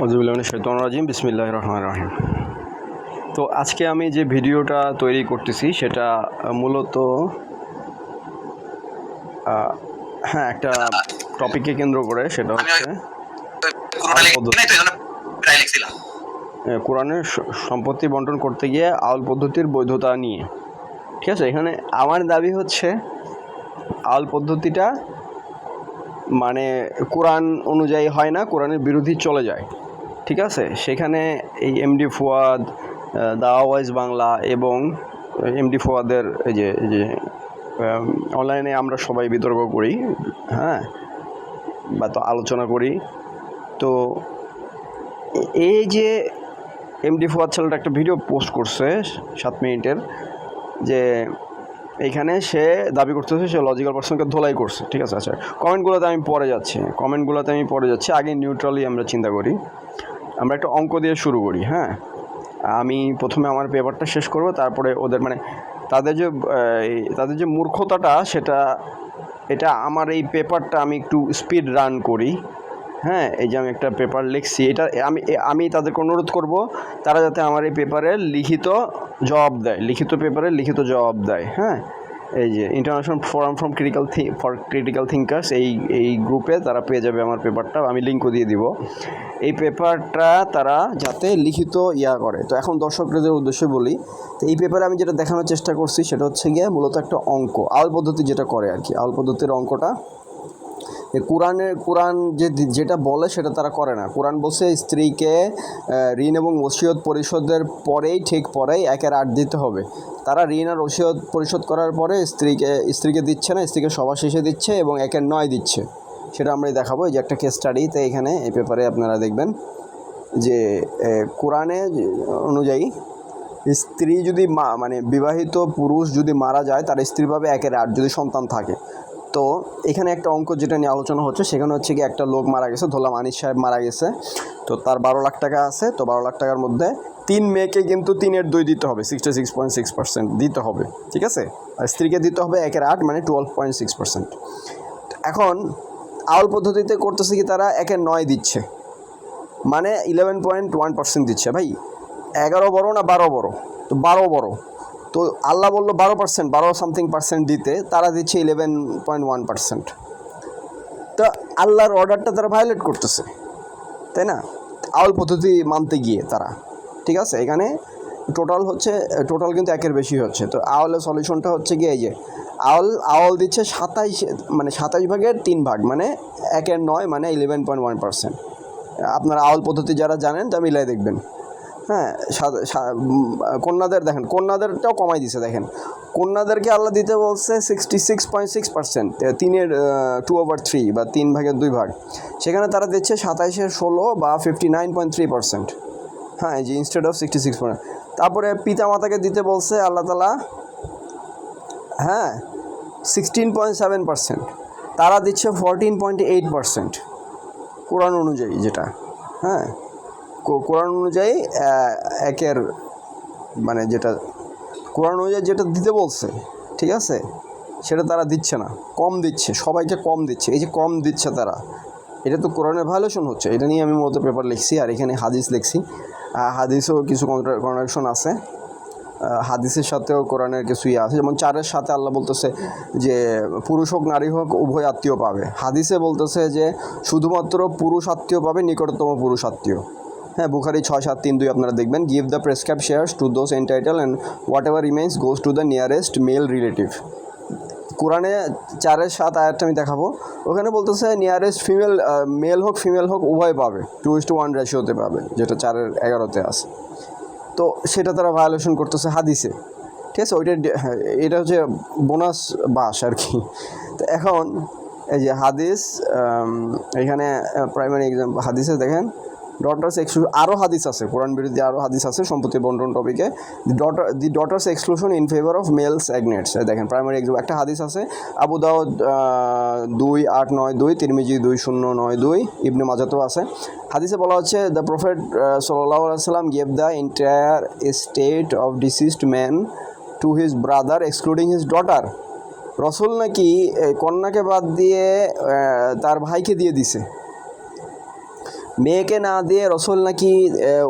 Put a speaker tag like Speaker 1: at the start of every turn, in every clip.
Speaker 1: হজবুল্লাহ শৈতন রাজিম বিসমিল্লাহ রহমান রাহিম। তো আজকে আমি যে ভিডিওটা তৈরি করতেছি সেটা মূলত হ্যাঁ একটা টপিককে কেন্দ্র করে সেটা হচ্ছে কোরআনের সম্পত্তি বন্টন করতে গিয়ে আউল পদ্ধতির বৈধতা নিয়ে। ঠিক আছে এখানে আমার দাবি হচ্ছে আউল পদ্ধতিটা মানে কোরআন অনুযায়ী হয় না কোরআনের বিরোধী চলে যায়। ঠিক আছে? সেখানে এই এমডি ফুয়াদ দাওয়া ওয়াইজ বাংলা এবং এমডি ফুয়াদের এই যে যে অনলাইনে আমরা সবাই বিতর্ক করি হ্যাঁ? বা তো আলোচনা করি। তো এই যে এমডি ফুয়াদ ছেলেটা একটা ভিডিও পোস্ট করছে সাত মিনিটের, যে এইখানে সে দাবি করতেছে সে লজিক্যাল পার্সনকে ধোলাই করছে, ঠিক আছে? আচ্ছা কমেন্টগুলোতে আমি পরে যাচ্ছি। কমেন্টগুলোতে আমি পরে যাচ্ছি। আগে নিউট্রালি আমরা চিন্তা করি। আমরা একটা অঙ্ক দিয়ে শুরু করি হ্যাঁ? আমি প্রথমে আমার পেপারটা শেষ করব, তারপরে ওদের মানে তাদের যে তাদের যে মূর্খতাটা সেটা, এটা আমার এই পেপারটা আমি একটু স্পিড রান করি হ্যাঁ? এই যে আমি একটা পেপার লিখছি, এটা আমি আমি তাদেরকে অনুরোধ করব, তারা যাতে আমার এই পেপারে লিখিত জবাব দেয়, লিখিত পেপারে লিখিত জবাব দেয় হ্যাঁ? এই যে international forum from critical for critical thinkers এই এই গ্রুপে তারা পেয়ে যাবে আমার পেপারটা আমি লিঙ্কও দিয়ে দিব। এই পেপারটা তারা যাতে লিখিত ইয়া করে। তো এখন দর্শকদের উদ্দেশ্যে বলি, তো এই পেপারে আমি যেটা দেখানোর চেষ্টা করছি, সেটা হচ্ছে গিয়ে মূলত একটা অঙ্ক, আল পদ্ধতি যেটা করে আর কি, আল পদ্ধতির অঙ্কটা। কোরআনের কোরআন যে যেটা বলে সেটা তারা করে না। কোরআন বলছে স্ত্রীকে ঋণ এবং ওসিয়ত পরিশোধের পরেই, ঠিক পরেই একের আট দিতে হবে। তারা ঋণ আর ওসিয়ত পরিশোধ করার পরে স্ত্রীকে স্ত্রীকে দিচ্ছে না, স্ত্রীকে সবার শেষে দিচ্ছে এবং একের নয় দিচ্ছে। সেটা আমরাই দেখাবো। এই যে একটা কেস স্টাডি তো এখানে এই পেপারে আপনারা দেখবেন যে কোরআনে অনুযায়ী স্ত্রী যদি মা মানে বিবাহিত পুরুষ যদি মারা যায়, তার স্ত্রী পাবে একের আট যদি সন্তান থাকে। তো এখানে একটা অঙ্ক যেটা নিয়ে আলোচনা হচ্ছে, সেখানে হচ্ছে কি একটা লোক মারা গেছে ধরলাম আনিস সাহেব মারা গেছে। তো তার বারো লাখ টাকা আছে, তো বারো লাখ টাকার মধ্যে তিন মেয়েকে কিন্তু তিনের দুই দিতে হবে sixty six point six percent দিতে হবে, ঠিক আছে? আর স্ত্রীকে দিতে হবে একের আট মানে টুয়েলভ পয়েন্ট সিক্স পার্সেন্ট এখন, আউল পদ্ধতিতে করতেছে কি তারা একের নয় দিচ্ছে। মানে ইলেভেন পয়েন্ট ওয়ান পার্সেন্ট দিচ্ছে, ভাই। এগারো বড় না বারো বড়? তো বারো বড়। তো আল্লাহ বলল বারো পার্সেন্ট বারো সামথিং পার্সেন্ট দিতে, তারা দিচ্ছে ইলেভেন পয়েন্ট ওয়ান পার্সেন্ট তো আল্লাহর অর্ডারটা তারা ভায়োলেট করতেছে, তাই না? আউল পদ্ধতি মানতে গিয়ে তারা, ঠিক আছে? এখানে টোটাল হচ্ছে টোটাল কিন্তু একের বেশি হচ্ছে। তো আওয়ালের সলিউশনটা হচ্ছে গিয়ে এই যে আওয়াল আওয়াল দিচ্ছে সাতাইশ মানে সাতাইশ ভাগের তিন ভাগ মানে একের নয় মানে ইলেভেন পয়েন্ট ওয়ান পার্সেন্ট আপনারা আউল পদ্ধতি যারা জানেন, তা মিলাই দেখবেন। হ্যাঁ কন্যাদের দেখেন, কন্যাদেরটাও কমাই দিছে, দেখেন। কন্যাদেরকে আল্লাহ দিতে বলছে sixty six point six percent তিনের টু ওভার থ্রি বা তিন ভাগের দুই ভাগ। সেখানে তারা দিচ্ছে সাতাইশের ষোলো বা fifty nine point three percent হ্যাঁ যে instead of sixty six point তারপরে পিতা মাতাকে দিতে বলছে আল্লাহ তালা হ্যাঁ সিক্সটিন পয়েন্ট সেভেন পার্সেন্ট তারা দিচ্ছে fourteen point eight percent Quran অনুযায়ী যেটা হ্যাঁ। কোরআন অনুযায়ী একের মানে যেটা, কোরআন অনুযায়ী যেটা দিতে বলছে, ঠিক আছে? সেটা তারা দিচ্ছে না। কম দিচ্ছে, সবাইকে কম দিচ্ছে। এই যে কম দিচ্ছে তারা, এটা তো কোরআনের ভায়োলেশন হচ্ছে। এটা নিয়ে আমি মতো পেপার লিখছি, আর এখানে হাদিস লিখছি। হাদিসেও কিছু কন্ট্রাকশন আছে। হাদিসের সাথেও কোরআনের কিছু ইয়ে আছে। যেমন চারের সাথে আল্লাহ বলতেছে যে, পুরুষ হোক, নারী হোক, উভয় আত্মীয় পাবে। হাদিসে বলতেছে যে, শুধুমাত্র পুরুষ আত্মীয় পাবে, নিকটতম পুরুষ আত্মীয়। হ্যাঁ বুখারি ছয় সাত তিন দুই আপনারা দেখবেন। Give the prescribe shares to those entitle and whatever remains goes to the nearest male relative কোরআনে চারের সাত আয়াতটা আমি দেখাবো। ওখানে বলতেছে নিয়ারেস্ট ফিমেল মেল হোক ফিমেল হোক উভয় পাবে। টু ইস টু ওয়ান রেশিওতে পাবে যেটা চারের এগারোতে আছে। তো সেটা তারা ভায়োলেশন করতেছে হাদিসে। ঠিক আছে ওইটা হ্যাঁ, এটা হচ্ছে বোনাস বাস আর কি। তো এখন এই যে হাদিস এখানে প্রাইমারি এক্সাম হাদিসে দেখেন ডটার্স এক্সক্লু আরও হাদিস আছে, কোরআন বিরোধী আরও হাদিস আছে, সম্পত্তি বন্টন টপিকে the daughter the daughters exclusion in favour of males agnates দেখেন প্রাইমারি এক্সাম একটা হাদিস আছে, আবু দাউদ দুই আট নয় দুই, তিরমিজি দুই শূন্য নয় দুই, ইবনে মাজাতেও আছে। হাদিসে বলা হচ্ছে দ্য প্রফেট সাল্লাহ সাল্লাম gave the entire estate of deceased man to his brother excluding his daughter রসুল নাকি কন্যাকে বাদ দিয়ে তার ভাইকে দিয়ে দিছে। মেয়েকে না দিয়ে রসুল নাকি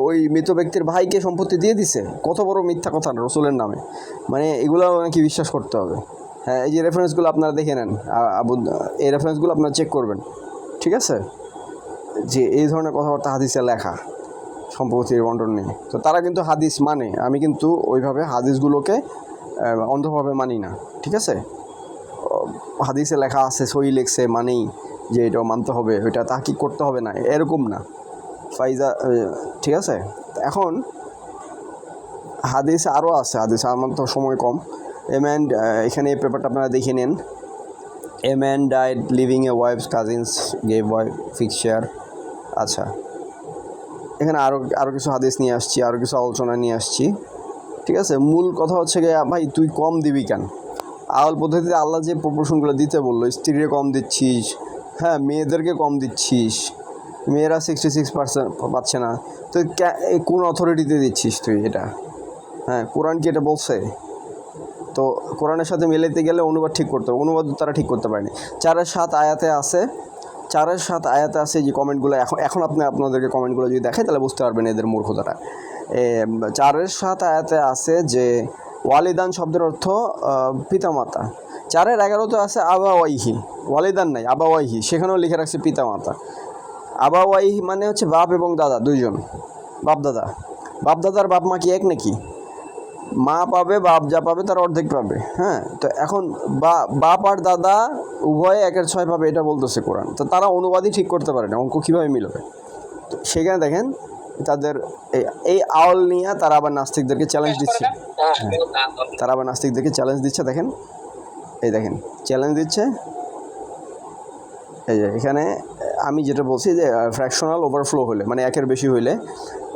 Speaker 1: ওই মৃত ব্যক্তির ভাইকে সম্পত্তি দিয়ে দিছে? কত বড় মিথ্যা কথা রসুলের নামে। মানে এগুলো নাকি বিশ্বাস করতে হবে। হ্যাঁ এই যে রেফারেন্সগুলো আপনারা দেখে নেন। আবু, এই রেফারেন্সগুলো আপনারা চেক করবেন। ঠিক আছে? যে এই ধরনের কথাবার্তা হাদিসে লেখা, সম্পত্তির বন্টন নিয়ে। তো তারা কিন্তু হাদিস মানে আমি কিন্তু ওইভাবে হাদিসগুলোকে অন্ধভাবে মানি না। ঠিক আছে? হাদিসে লেখা আছে সই লেখছে মানেই। যে এটা মানতে হবে, ওইটা তাহকিক করতে হবে না, এরকম না। ফাইজা ঠিক আছে? তো এখন হাদিস আরও আছে, হাদিস আমার তো সময় কম। এম অ্যান্ড এখানে এই পেপারটা আপনারা দেখে নিন। A man died leaving a wife's cousins gave wife fixture আচ্ছা। এখানে আরও আরও কিছু হাদিস নিয়ে আসছি আরও কিছু আলোচনা নিয়ে আসছি। ঠিক আছে? মূল কথা হচ্ছে গিয়ে, ভাই, তুই কম দিবি কেন? আওয়াল পদ্ধতিতে আল্লাহ যে প্রপোর্শনগুলো দিতে বলল, স্ত্রীরে কম দিচ্ছিস হ্যাঁ মেয়েদেরকে কম দিচ্ছিস। মেয়েরা সিক্সটি সিক্স পার্সেন্ট পাচ্ছে না। তো কোন অথরিটিতে দিচ্ছিস তুই এটা? হ্যাঁ কোরআন কি এটা বলছে? তো কোরআনের সাথে মিলাইতে গেলে অনুবাদ ঠিক করতে হবে। অনুবাদ তারা ঠিক করতে পারেনি। চারের সাত আয়াতে আছে। চারের সাত আয়াতে আছে যে কমেন্টগুলো। এখন এখন আপনি আপনাদেরকে কমেন্টগুলো যদি দেখে তাহলে বুঝতে পারবেন এদের মূর্খতাটা। চারের সাত আয়াতে আছে যে ওয়ালিদান শব্দের অর্থ পিতামাতা। চারের এগারোতে আছে আবা ওয়াইহি ওয়ালিদান নাই আবা ওয়াইহি সেখানেও লিখে রাখছে পিতামাতা। আবা ওয়াইহি মানে হচ্ছে বাপ এবং দাদা, দুইজন। বাপ, দাদা। বাপ, দাদার বাপ, মা কি এক নাকি? মা পাবে, বাপ যা পাবে তার অর্ধেক পাবে। হ্যাঁ তো এখন বা, বাপ আর দাদা উভয়ে একের ছয় পাবে, এটা বলতেছে কোরআন। তো তারা অনুবাদই ঠিক করতে পারে না, অঙ্ক কীভাবে মিলবে? সেখানে দেখেন তাদের এই এই আওল নিয়ে তারা আবার নাস্তিকদেরকে চ্যালেঞ্জ দিচ্ছে। তারা আবার নাস্তিকদেরকে চ্যালেঞ্জ দিচ্ছে দেখেন। এই দেখেন চ্যালেঞ্জ দিচ্ছে। এই যে এখানে আমি যেটা বলছি যে ফ্র্যাকশনাল ওভারফ্লো হলে মানে একের বেশি হইলে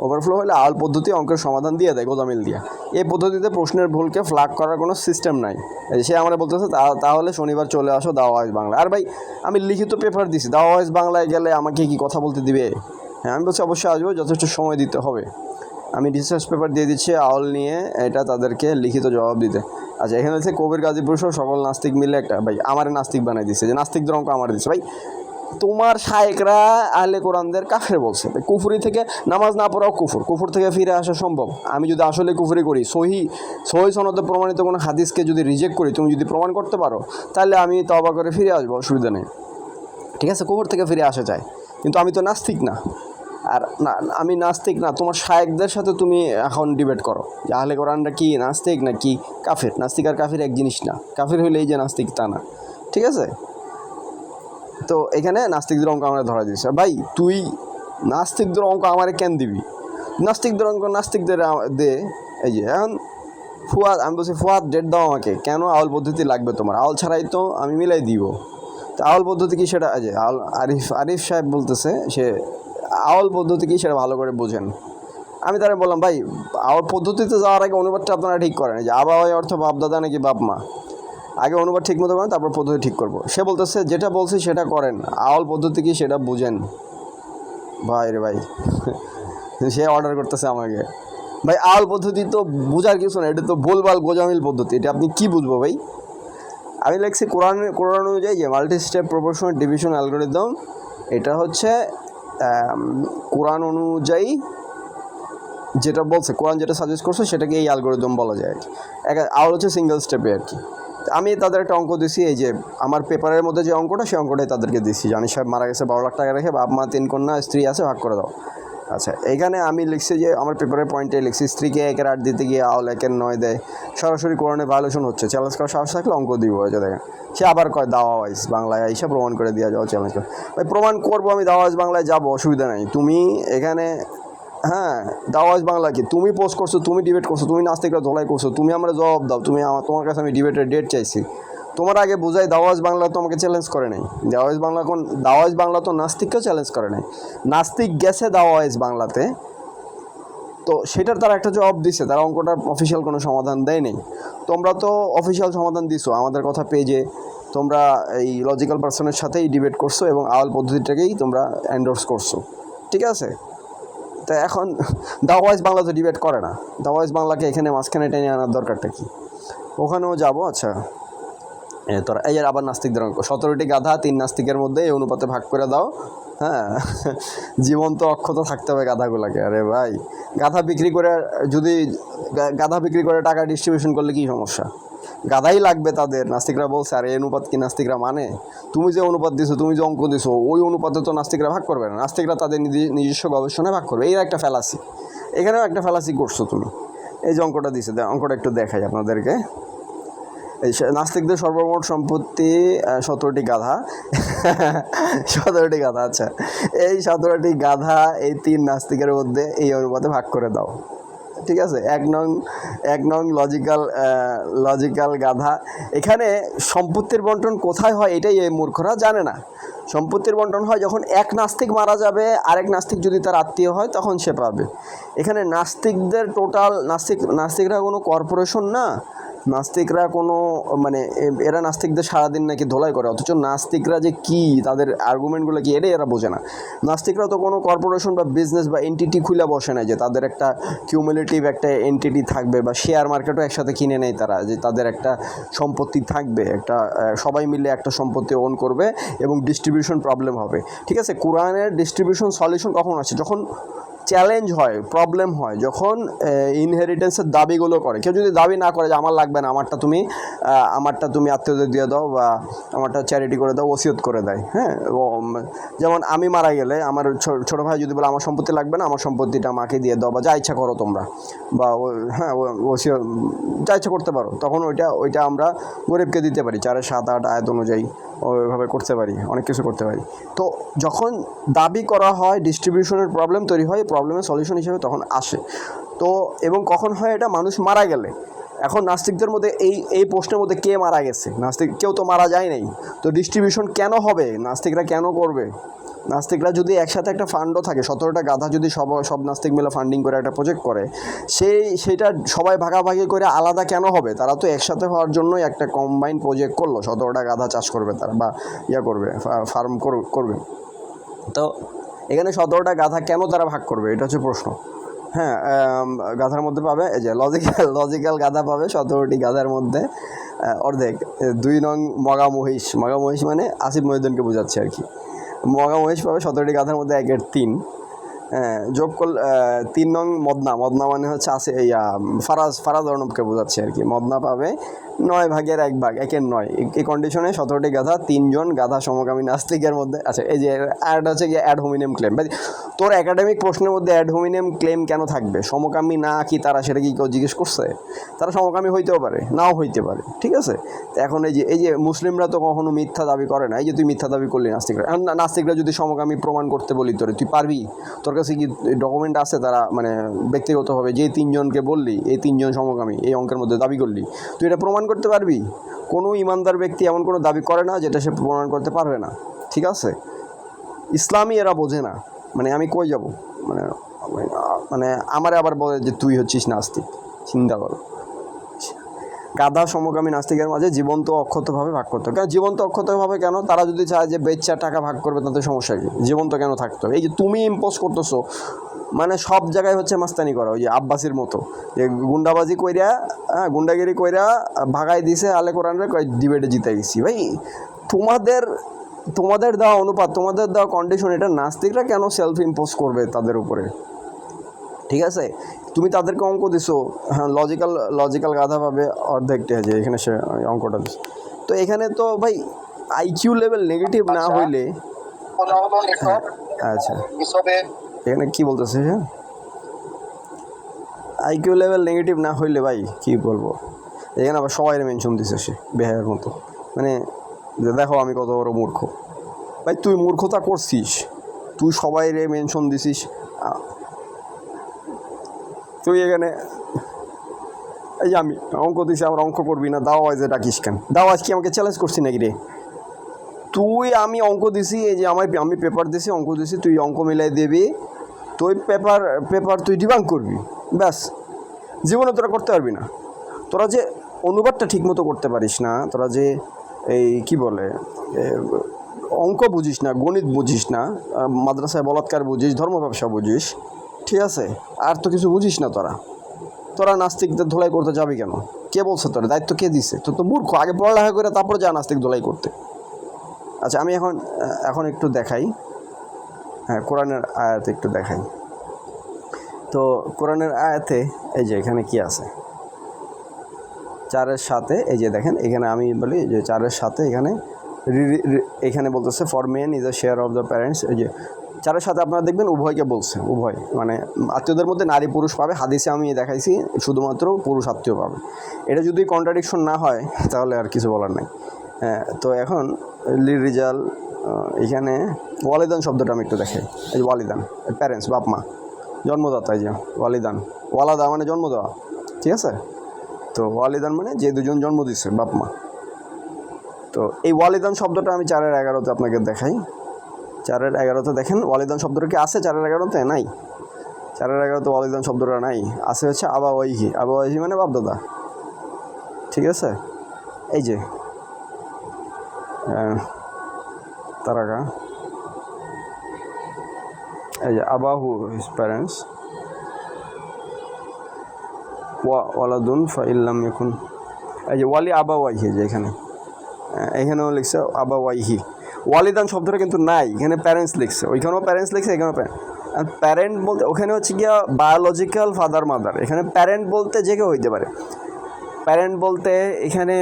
Speaker 1: ওভারফ্লো হলে আল পদ্ধতি অঙ্কের সমাধান দিয়ে দেয় গোদামিল দিয়া। এই পদ্ধতিতে প্রশ্নের ভুলকে ফ্লাগ করার কোনো সিস্টেম নাই। এই যে সে আমরা বলতেছে তাহলে শনিবার চলে আসো দাওয়াজ বাংলা। আর ভাই আমি লিখিত পেপার দিছি দাওয়াজ বাংলায় গেলে আমাকে কি কথা বলতে দিবে? হ্যাঁ আমি বলছি অবশ্যই আসব, যথেষ্ট সময় দিতে হবে। আমি রিসার্চ পেপার দিয়ে দিচ্ছি, আউল নিয়ে এটা তাদেরকে লিখিত জবাব দিতে। আচ্ছা এখানে হচ্ছে কবির গাজীপুর সহ সকল নাস্তিক মিলে একটা, ভাই, আমার নাস্তিক বানাই দিচ্ছে যে নাস্তিকদের অঙ্ক আমার দিচ্ছে ভাই, তোমার শায়েকরা আহলে কোরআনদের কাফের বলছে কুফুরি থেকে নামাজ না পড়াও কুফুর কুফুর থেকে ফিরে আসা সম্ভব। আমি যদি আসলে কুফুরি করি, সহি সহি সনদে প্রমাণিত কোনো হাদিসকে যদি রিজেক্ট করি, তুমি যদি প্রমাণ করতে পারো, তাহলে আমি তবা করে ফিরে আসব, অসুবিধা নেই। ঠিক আছে, কুফুর থেকে ফিরে আসা যায়। কিন্তু আমি তো নাস্তিক না। আর না, আমি নাস্তিক না, তোমার শায়েকদের সাথে তুমি এখন ডিবেট করো। যে আহলে কোরআনটা কি নাস্তিক না কি কাফের? নাস্তিক আর কাফির এক জিনিস না। কাফির হইলে এই যে নাস্তিক তা না। ঠিক আছে? তো এখানে নাস্তিকদের অঙ্ক আমরা ধরা দিয়েছে। ভাই, তুই নাস্তিকদের অঙ্ক আমারে কেন দিবি? নাস্তিকদের অঙ্ক নাস্তিকদের দে। এই যে, এখন ফুয়াদ, আমি বলছি, ফুয়াদ ডেট দাও আমাকে। কেন আউল পদ্ধতি লাগবে তোমার? আউল ছাড়াই তো আমি মিলাই দিব। তো আউল পদ্ধতি কি সেটা? যে, আউল আরিফ আরিফ সাহেব বলতেছে, সে আউল পদ্ধতি কি সেটা ভালো করে বোঝেন। আমি তারা বললাম, ভাই, আউল পদ্ধতিতে যাওয়ার আগে অনুবাদটা আপনারা ঠিক করেন। যে আবা হয় অর্থ বাপ দাদা নাকি বাপ মা? আগে অনুবাদ ঠিক মতো করেন, তারপর পদ্ধতি ঠিক করব। সে বলতেছে, যেটা বলছি সেটা করেন। আউল পদ্ধতি কি সেটা বুঝেন। ভাই রে ভাই, সে অর্ডার করতেছে আমাকে। ভাই, আউল পদ্ধতি তো বোঝার কিছু না, এটা তো বলবাল গোজামিল পদ্ধতি। এটা আপনি কি বুঝব ভাই? আমি লিখছি কোরআন কোরআন অনুযায়ী যে multi step proportional division algorithm এটা হচ্ছে কোরআন অনুযায়ী যেটা বলছে, কোরআন যেটা সাজেস্ট করছে, সেটাকে এই অ্যালগোরিদম বলা যায় আর আর হচ্ছে সিঙ্গেল স্টেপে আর কি। আমি তাদের একটা অঙ্ক দিছি, এই যে আমার পেপারের মধ্যে যে অঙ্কটা, সেই অঙ্কটাই তাদেরকে দিছি। জানি সাহেব মারা গেছে, বারো লাখ টাকা রেখে বাপ মা তিন কন্যা, স্ত্রী আছে, ভাগ করে দাও। আচ্ছা এখানে আমি লিখছি যে, আমার পেপারের পয়েন্টে লিখছি, স্ত্রীকে একের আট দিতে গিয়ে আউল, একের নয় দেয়। সরাসরি কোরআনে ভায়োলেশন হচ্ছে চ্যালেঞ্জ করার সাহস থাকলে অঙ্ক দিব হয়েছে দেখেন। সে আবার কয় দাওয়া ওয়াইজ বাংলায় এসে প্রমাণ করে দেওয়া যাও চ্যালেঞ্জ করে। ভাই, প্রমাণ করব আমি দাওয়াজ বাংলায় যাব, অসুবিধা নাই। তুমি এখানে হ্যাঁ দাওয়াজ বাংলা কি? তুমি পোস্ট করছ, তুমি ডিবেট করছ, তুমি নাস্তিকরা ধোলাই করছ, তুমি আমরা জবাব দাও, তুমি আমার, তোমার কাছে আমি ডিবেটের ডেট চাইছি। তোমার আগে বোঝাই, দাওয়াজ বাংলা তো আমাকে চ্যালেঞ্জ করে নাই। দাওয়াজ বাংলা কোন দাওয়াজ বাংলা তো নাস্তিককেও চ্যালেঞ্জ করে নাই। নাস্তিক গেছে দাওয়াজ বাংলাতে, তো সেটার তারা একটা জবাব দিছে, তারা অঙ্কটার অফিসিয়াল কোনো সমাধান দেয় নাই। তোমরা তো অফিসিয়াল সমাধান দিছো, আমাদের কথা পেজে তোমরা এই লজিক্যাল পার্সনের সাথেই ডিবেট করছ এবং আওয়াল পদ্ধতিটাকেই তোমরা অ্যান্ডোর্স করছ। ঠিক আছে? তা এখন দাওয়াইজ বাংলা তো ডিবেট করে না। দাওয়াইজ বাংলাকে এখানে মাঝখানে টেনে আনার দরকারটা কি? ওখানেও যাব আচ্ছা। তোরা এই আবার নাস্তিকদের অঙ্ক। সতেরোটি গাধা, তিন নাস্তিকের মধ্যে এই অনুপাতে ভাগ করে দাও। হ্যাঁ জীবন্ত অক্ষত থাকতে হবে গাধাগুলাকে। আরে ভাই, গাধা বিক্রি করে যদি গাধা বিক্রি করে টাকা ডিস্ট্রিবিউশন করলে কি সমস্যা? গাধাই লাগবে তাদের। নাস্তিকরা বলছে, আর, এই অনুপাত কি নাস্তিকরা মানে? তুমি যে অনুপাত দিছো, তুমি যে অঙ্ক দিছো, ওই অনুপাতে তো নাস্তিকরা ভাগ করবে না। নাস্তিকরা তাদের নিজে- নিজস্ব গবেষণায় ভাগ করবে। এই একটা ফ্যালাসি এখানেও একটা ফ্যালাসি করছ তুমি। এই যে অঙ্কটা দিছে অঙ্কটা একটু দেখাই আপনাদেরকে। নাস্তিকদের সর্বমোট সম্পত্তি সতেরোটি গাধা। সতেরোটি গাধা আচ্ছা। এই সতেরোটি গাধা, এই তিন নাস্তিকের মধ্যে এই অনুপাতে ভাগ করে দাও। ঠিক আছে? এক নং এক নং লজিক্যাল লজিক্যাল গাধা। এখানে সম্পত্তির বন্টন কোথায় হয় এটাই এই মূর্খরা জানে না। সম্পত্তির বন্টন হয় যখন এক নাস্তিক মারা যাবে, আরেক নাস্তিক যদি তার আত্মীয় হয়, তখন সে পাবে। এখানে নাস্তিকদের টোটাল নাস্তিক, নাস্তিকরা কোনো কর্পোরেশন না। নাস্তিকরা কোনো মানে এরা নাস্তিকদের সারাদিন নাকি ধোলাই করে, অথচ নাস্তিকরা যে কি, তাদের আর্গুমেন্টগুলো কি, এটাই এরা বোঝে না। নাস্তিকরা তো কোনো কর্পোরেশন বা বিজনেস বা এনটিটি খুলে বসে না যে তাদের একটা কিউমুলেটিভ একটা এনটিটি থাকবে বা শেয়ার মার্কেটও একসাথে কিনে নেয় তারা, যে তাদের একটা সম্পত্তি থাকবে, একটা সবাই মিলে একটা সম্পত্তি ওন করবে এবং ডিস্ট্রিবিউশন প্রবলেম হবে। ঠিক আছে? কোরআনের ডিস্ট্রিবিউশন সলিউশন কখন আসে? যখন চ্যালেঞ্জ হয় প্রবলেম হয়, যখন ইনহেরিটেন্সের দাবিগুলো করে। কেউ যদি দাবি না করে যে আমার লাগবে না, আমারটা তুমি আমারটা তুমি আত্মীয়দের দিয়ে দাও বা আমারটা চ্যারিটি করে দাও, ওসিয়ত করে দেয় হ্যাঁ? যেমন আমি মারা গেলে আমার ছোট ভাই যদি বলে, আমার সম্পত্তি লাগবে না, আমার সম্পত্তিটা মাকে দিয়ে দাও বা যা ইচ্ছা করো তোমরা। বা হ্যাঁ ওসিয়ত, যা ইচ্ছা করতে পারো, তখন ওইটা ওইটা আমরা গরিবকে দিতে পারি, চারে সাত আট আয়াত অনুযায়ী ওইভাবে করতে পারি, অনেক কিছু করতে পারি। তো যখন দাবি করা হয় ডিস্ট্রিবিউশনের প্রবলেম তৈরি হয় প্রবলেমের সলিউশন হিসেবে তখন আসে। তো, এবং কখন হয় এটা? মানুষ মারা গেলে। এখন নাস্তিকদের মধ্যে এই এই প্রশ্নের মধ্যে কে মারা গেছে? নাস্তিক, কেউ তো মারা যায় নাই। তো ডিস্ট্রিবিউশন কেন হবে? নাস্তিকরা কেন করবে? নাস্তিকরা যদি একসাথে একটা ফান্ডও থাকে, সতেরোটা গাধা যদি সব সব নাস্তিক মিলে ফান্ডিং করে একটা প্রজেক্ট করে, সেই সেটা সবাই ভাগাভাগি করে আলাদা কেন হবে? তারা তো একসাথে হওয়ার জন্যই একটা কম্বাইন প্রজেক্ট করল। সতেরোটা গাধা চাষ করবে তারা বা ইয়া করবে ফার্ম করবে। তো এখানে সতেরোটা গাধা কেন তারা ভাগ করবে? এটা হচ্ছে প্রশ্ন। হ্যাঁ গাধার মধ্যে পাবে, এই যে লজিক্যাল লজিক্যাল গাধা পাবে সতেরোটি গাধার মধ্যে। অর্ধেক। দুই নং মগা মহিষ। মগা মহিষ মানে আসিফ মহিউদ্দিনকে বোঝাচ্ছে আর কি। মগা মহিষ পাবে সতেরোটি গাধার মধ্যে একের তিন। যোগ কল তিন নং মদনা। মদনা মানে হচ্ছে আছে ইয়া, ফারাজ ফারাজ অর্ণবকে বোঝাচ্ছে আর কি। মদনা পাবে নয় ভাগের এক ভাগ, একের নয়। এই- কন্ডিশনে সতেরোটি গাধা, তিনজন গাধা সমকামী নাস্তিকের মধ্যে আছে এই যে অ্যাড হচ্ছে গিয়ে অ্যাড হোমিনিয়াম ক্লেম তোর একাডেমিক প্রশ্নের মধ্যে অ্যাড হোমিনিয়াম ক্লেম কেন থাকবে? সমকামী না কি তারা সেটা কি কেউ জিজ্ঞেস করছে? তারা সমকামী হইতেও পারে, নাও হইতে পারে, ঠিক আছে? এখন এই যে এই যে মুসলিমরা তো কখনো মিথ্যা দাবি করে না, এই যে তুই মিথ্যা দাবি করলি নাস্তিকরা নাস্তিকরা যদি সমকামী প্রমাণ করতে বলি তোরে, তুই পারবি? তোর কাছে কি ডকুমেন্ট আছে তারা মানে ব্যক্তিগতভাবে যে তিনজনকে বললি, এই তিনজন সমকামী, এই অঙ্কের মধ্যে দাবি করলি, তুই এটা প্রমাণ করতে পারবি? কোনো ইমানদার ব্যক্তি এমন কোনো দাবি করে না যেটা সে প্রমাণ করতে পারবে না, ঠিক আছে? ইসলামই এরা বোঝে না। মানে আমি কই যাব? মানে মানে আমারে আবার বলে যে তুই হচ্ছিস নাস্তিক চিন্তা করো গাধা সমকামী নাস্তিকের মাঝে জীবন্ত অক্ষতভাবে ভাগ করতে হবে। কেন? জীবন্ত অক্ষতভাবে কেন? তারা যদি চায় যে বেচ্চা টাকা ভাগ করবে তাদের সমস্যা কি? জীবন্ত কেন থাকতে হবে? এই যে তুমি ইম্পোজ করতেছো মানে সব জায়গায় হচ্ছে মাস্তানি করা, ওই যে আব্বাসির মতো। যে গুন্ডাবাজি কইরা হ্যাঁ গুন্ডাগিরি কইরা ভাগাই দিছে আলে কোরআনরে, কয়, ডিবেটে জিতে গেছি ভাই, তোমাদের তোমাদের দেওয়া অনুপাত তোমাদের দেওয়া কন্ডিশন এটা নাস্তিকরা কেন সেলফ ইম্পোজ করবে তাদের উপরে? ঠিক আছে? তুমি তাদেরকে অঙ্ক দিছো হ্যাঁ লজিক্যাল লজিক্যাল গাধা পাবে অর্ধেকটা যে এখানে সে অঙ্কটা দিচ্ছে তো এখানে তো ভাই আইকিউ লেভেল নেগেটিভ না
Speaker 2: আচ্ছা।
Speaker 1: হইলে
Speaker 2: পনেরো
Speaker 1: আচ্ছা। এখানে কি বলতেছে হ্যাঁ আইকিউ লেভেল নেগেটিভ না হইলে ভাই কি বলব? এখানে আবার সবাই মেনশন দিছে সে বেহায়ের মতো। মানে যে দেখো আমি কত বড় মূর্খ। ভাই, তুই মূর্খতা করছিস। তুই সবাই রে মেনশন দিছিস। তুই এখানে এই যে আমি, অঙ্ক দিছি, আমার অঙ্ক করবি না। দাও আজ ডাকিস কেন? দাও আজ কি আমাকে চ্যালেঞ্জ করছি নাকি রে? তুই আমি অঙ্ক দিছি, এই যে আমার আমি পেপার দিছি, অঙ্ক দিছি, তুই অঙ্ক মিলাই দিবি। তুই পেপার পেপার তুই ডিবাং করবি। ব্যাস। জীবনে তোরা করতে পারবি না। তোরা যে অনুবাদটা ঠিকমতো করতে পারিস না, তোরা যে এই কি বলে অঙ্ক বুঝিস না, গণিত বুঝিস না মাদ্রাসায় বলাৎকার বুঝিস, ধর্ম ব্যবসা বুঝিস, ঠিক আছে? আর তো কিছু বুঝিস না তোরা। তোরা নাস্তিকদের ধোলাই করতে যাবি কেন? কে বলছে তোরা? দায়িত্ব কে দিছে? তোর তো মূর্খ, আগে পড়ালেখা করে তারপরে যা নাস্তিক ধোলাই করতে। আচ্ছা আমি এখন এখন একটু দেখাই। হ্যাঁ কোরআনের আয়াত একটু দেখাই। তো কোরআনের আয়াতে, এই যে এখানে কি আছে? চারের সাথে, এই যে দেখেন, এখানে আমি বলি যে চারের সাথে এখানে এখানে বলতেছে for men is a share of the parents এই যে, চারের সাথে আপনারা দেখবেন উভয়কে বলছে, উভয়। মানে আত্মীয়দের মধ্যে নারী পুরুষ পাবে, হাদিসে আমি দেখাইছি, শুধুমাত্র পুরুষ আত্মীয় পাবে। এটা যদি কন্ট্রাডিকশন না হয়, তাহলে আর কিছু বলার নাই। হ্যাঁ তো এখন লি রিজাল এখানে ওয়ালিদান শব্দটা আমি একটু দেখাই। এই যে ওয়ালিদান প্যারেন্টস বাপ, মা। জন্মদাতা, এই যে, ওয়ালিদান। ওয়ালাদা মানে জন্ম দেওয়া ঠিক আছে? তো ওয়ালিদান মানে যে দুজন জন্ম দিচ্ছে বাপ মা। তো এই ওয়ালিদান শব্দটা আমি চারের এগারোতে আপনাকে দেখাই। চারের এগারোতে দেখেন, ওয়ালিদান শব্দটা কি আছে চারের এগারোতে? নাই। চারের এগারোতে ওয়ালিদান শব্দটা নাই। আছে হচ্ছে আবা ওয়াইহি। আবা ওয়াইহি মানে বাপদাদা ঠিক আছে? এই যে তারাকা এই যে আবাহু হিজ প্যারেন্টস ওয়া ওয়ালাদুন ফাইল্লাম এখন এই যে ওয়ালি আবা ওয়াইহি যে এখানে। এখানেও লিখছে আবা ওয়াইহি। ওয়ালিদান শব্দটা কিন্তু নাই, এখানে প্যারেন্টস লিখছে। ওইখানেও প্যারেন্টস লিখছে, এখানেও প্যারেন্ট বলতে, ওখানে হচ্ছে গিয়া বায়োলজিক্যাল ফাদার মাদার এখানে প্যারেন্ট বলতে যে কেউ হইতে পারে। প্যারেন্ট বলতে এখানে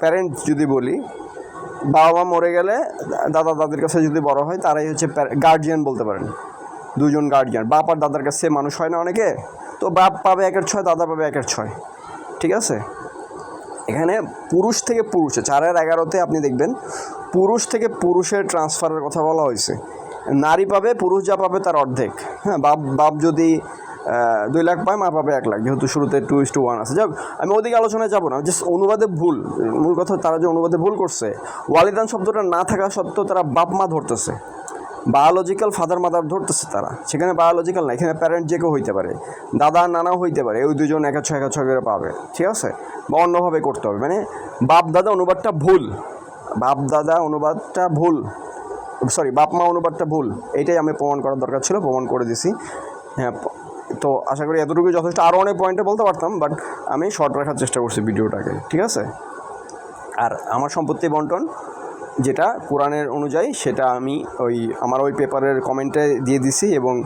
Speaker 1: প্যারেন্ট যদি বলি বাবা মা মরে গেলে দাদা দাদির কাছে যদি বড় হয়, তারাই হচ্ছে গার্জিয়ান বলতে পারেন। দুজন গার্জিয়ান বাপ আর দাদার কাছে মানুষ হয় না অনেকে। তো বাপ পাবে একের ছয়, দাদা পাবে একের ছয়। ঠিক আছে? এখানে পুরুষ থেকে পুরুষে, চারের এগারোতে আপনি দেখবেন, পুরুষ থেকে পুরুষের ট্রান্সফারের কথা বলা হয়েছে। নারী পাবে, পুরুষ যা পাবে তার অর্ধেক। হ্যাঁ বাপ বাপ যদি দুই লাখ পায়, মা পাবে এক লাখ। যেহেতু শুরুতে টু ইস টু ওয়ান আছে। যাক, আমি ওদিকে আলোচনায় যাব না। জাস্ট অনুবাদে ভুল। মূল কথা, তারা যে অনুবাদে ভুল করছে, ওয়ালিদান শব্দটা না থাকা সত্ত্বেও তারা বাপ মা ধরতেছে। বায়োলজিক্যাল ফাদার মাদার ধরতেছে তারা। সেখানে বায়োলজিক্যাল না, এখানে প্যারেন্ট যে কেউ হইতে পারে, দাদা, নানাও হইতে পারে ওই দুজন একা ছয় একা ছয় করে পাবে, ঠিক আছে? বা অন্যভাবে করতে হবে মানে বাপ দাদা অনুবাদটা ভুল। বাপ দাদা অনুবাদটা ভুল। সরি বাপ মা অনুবাদটা ভুল। এইটাই আমি প্রমাণ করার দরকার ছিল, প্রমাণ করে দিছি। হ্যাঁ তো আশা করি এতটুকু যথেষ্ট। আরও অনেক পয়েন্টে বলতে পারতাম বাট আমি শর্ট রাখার চেষ্টা করছি ভিডিওটাকে ঠিক আছে? আর আমার সম্পত্তি বন্টন যেটা কোরআনের অনুযায়ী সেটা আমি ওই, আমার ওই পেপারের কমেন্টে দিয়ে দিছি এবং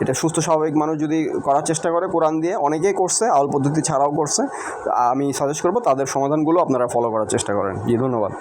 Speaker 1: এটা সুস্থ স্বাভাবিক মানুষ যদি করার চেষ্টা করে কোরআন দিয়ে, অনেকেই করছে, আল পদ্ধতি ছাড়াও করছে। আমি সাজেস্ট করব তাদের সমাধানগুলো আপনারা ফলো করার চেষ্টা করেন। জি, ধন্যবাদ।